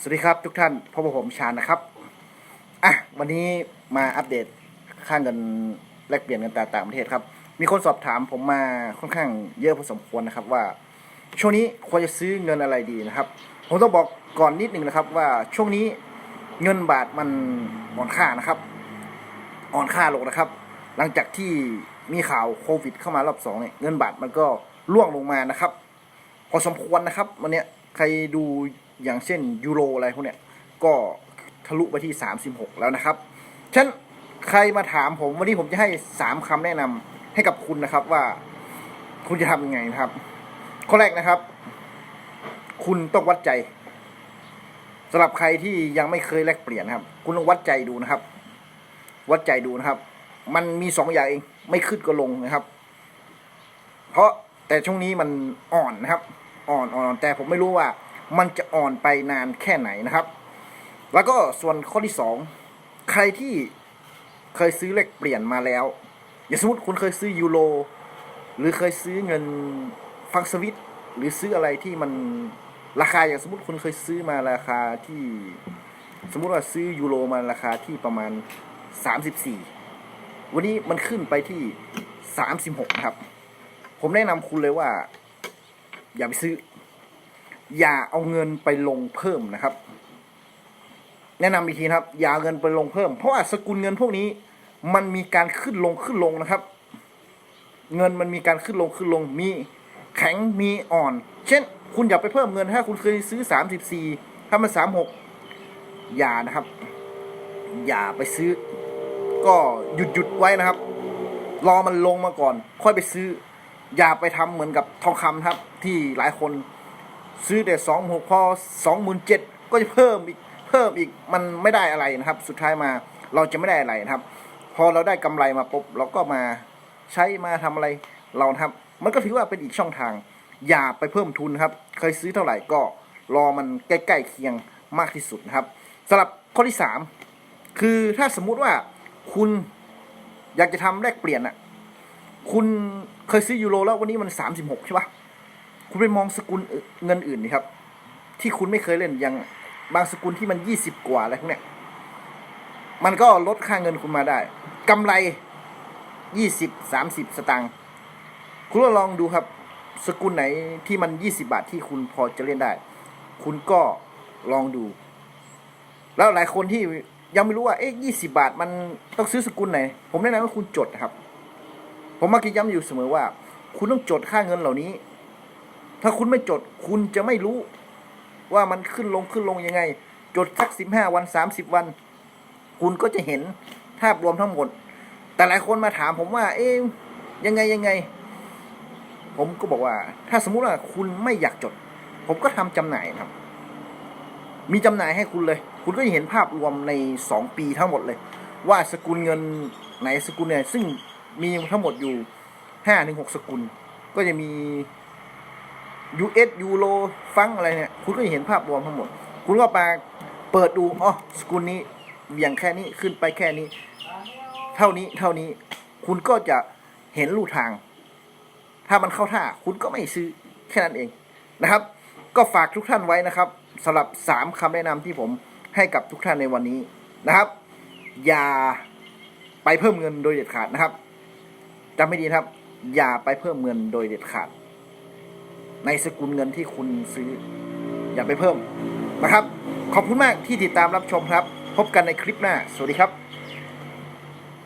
สวัสดีครับทุกท่านพบกับผมชาญนะครับ อะ วันนี้มาอัปเดตค่าเงินแลกเปลี่ยนเงินตราต่างประเทศครับ มีคนสอบถามผมมาค่อนข้างเยอะพอสมควรนะครับว่า ช่วงนี้ควรจะซื้อเงินอะไรดีนะครับ ผมต้องบอกก่อนนิดหนึ่งนะครับว่าช่วงนี้เงินบาทมันอ่อนค่านะครับ อ่อนค่าลงนะครับ หลังจากที่มีข่าวโควิด เข้ามารอบสองเนี่ยเงินบาทมันก็ร่วงลงมานะครับ พอสมควรนะครับ วันนี้ใครดู อย่างเช่นยูโรอะไรพวกเนี้ยก็ทะลุไปที่ 36 แล้วนะครับฉะนั้นใครมาถามผมวันนี้ผมจะให้ 3คำแนะนำให้กับคุณนะครับว่าคุณจะทำยังไงนะครับ ข้อแรกนะครับ คุณต้องวัดใจสำหรับใครที่ยังไม่เคยแลกเปลี่ยนนะครับ คุณต้องวัดใจดูนะครับ วัดใจดูนะครับ มันมีสองอย่างเองไม่ขึ้นก็ลงนะครับ เพราะแต่ช่วงนี้มันอ่อนนะครับ อ่อนอ่อนแต่ผมไม่รู้ว่า มันจะอ่อนไปนานแค่ไหนนะครับ แล้วก็ส่วนข้อที่สองใครที่เคยซื้อเลขเปลี่ยนมาแล้ว อย่าสมมติคุณเคยซื้อยูโรหรือเคยซื้อเงินฟังสวิตหรือซื้ออะไรที่มันราคาอย่างสมมติคุณเคยซื้อมาราคาที่ สมมุติว่าซื้อยูโรมาราคาที่ประมาณ 34 วันนี้มันขึ้นไปที่ 36 ครับ ผมแนะนำคุณเลยว่า อย่าไปซื้อ อย่าเอาเงินไปลงเพิ่มนะครับ แนะนำอีกทีนะครับ อย่าเงินไปลงเพิ่ม เพราะว่าสกุลเงินพวกนี้ มันมีการขึ้นลงขึ้นลงนะครับ เงินมันมีการขึ้นลงขึ้นลงมีแข็งมีอ่อน เช่น คุณอย่าไปเพิ่มเงินถ้าคุณเคยซื้อ34ถ้ามัน36อย่านะครับ อย่าไปซื้อ ก็หยุดหยุดไว้นะครับ รอมันลงมาก่อน ค่อยไปซื้อ อย่าไปทำเหมือนกับทองคำครับ ที่หลายคน ซื้อแต่สองหกพอสองหมื่นเจ็ดก็จะเพิ่มอีกเพิ่มอีกมันไม่ได้อะไรนะครับ สุดท้ายมาเราจะไม่ได้อะไรนะครับ พอเราได้กำไรมาปุ๊บเราก็มาใช้มาทำอะไรเรานะครับ มันก็ถือว่าเป็นอีกช่องทาง อย่าไปเพิ่มทุนครับ เคยซื้อเท่าไหร่ก็รอมันใกล้ๆเคียงมากที่สุดนะครับสำหรับข้อที่สามคือถ้าสมมุติว่าคุณอยากจะทำแลกเปลี่ยนอะคุณเคยซื้อยูโรแล้ววันนี้มันสามสิบหกใช่ปะ คุณไปมองสกุลเงินอื่นดิครับ ที่คุณไม่เคยเล่นอย่างบางสกุลที่มันยี่สิบกว่าอะไรพวกเนี้ยมันก็ลดค่าเงินคุณมาได้กำไรยี่สิบสามสิบสตางค์คุณลองดูครับ สกุลไหนที่มันยี่สิบาทที่คุณพอจะเล่นได้ คุณก็ลองดู แล้วหลายคนที่ยังไม่รู้ว่าเอ๊ะยี่สิบาทมันต้องซื้อสกุลไหน ผมแนะนำให้คุณจดครับ ผมมักจะย้ำอยู่เสมอว่า คุณต้องจดค่าเงินเหล่านี้ ถ้าคุณไม่จดคุณจะไม่รู้ ว่ามันขึ้นลงขึ้นลงยังไง จดสักสิบห้าวันสามสิบวัน คุณก็จะเห็นภาพรวมทั้งหมด แต่หลายคนมาถามผมว่า เอ๊ยยังไงยังไง ผมก็บอกว่า ถ้าสมมุติว่าคุณไม่อยากจด ผมก็ทำจำหน่ายครับ มีจำหน่ายให้คุณเลย คุณก็จะเห็นภาพรวมในสองปีทั้งหมดเลย ว่าสกุลเงินไหนสกุลเนี่ยซึ่งมีทั้งหมดอยู่ห้าถึงหกสกุล ก็จะมี US ยูโรฟังอะไรเนี่ย คุณก็จะเห็นภาพรวมทั้งหมด คุณก็มาเปิดดูอ๋อสกุลนี้เหวี่ยงแค่นี้ขึ้นไปแค่นี้ เท่านี้เท่านี้ คุณก็จะเห็นลู่ทาง ถ้ามันเข้าท่า คุณก็ไม่ซื้อแค่นั้นเองนะครับ ก็ฝากทุกท่านไว้นะครับสำหรับสามคำแนะนำที่ผมให้กับทุกท่านในวันนี้นะครับ อย่าไปเพิ่มเงินโดยเด็ดขาดนะครับจำไม่ดีครับ อย่าไปเพิ่มเงินโดยเด็ดขาด ในสกุลเงินที่คุณซื้อ อย่าไปเพิ่มนะครับ ขอบคุณมากที่ติดตามรับชมครับ พบกันในคลิปหน้า สวัสดีครับ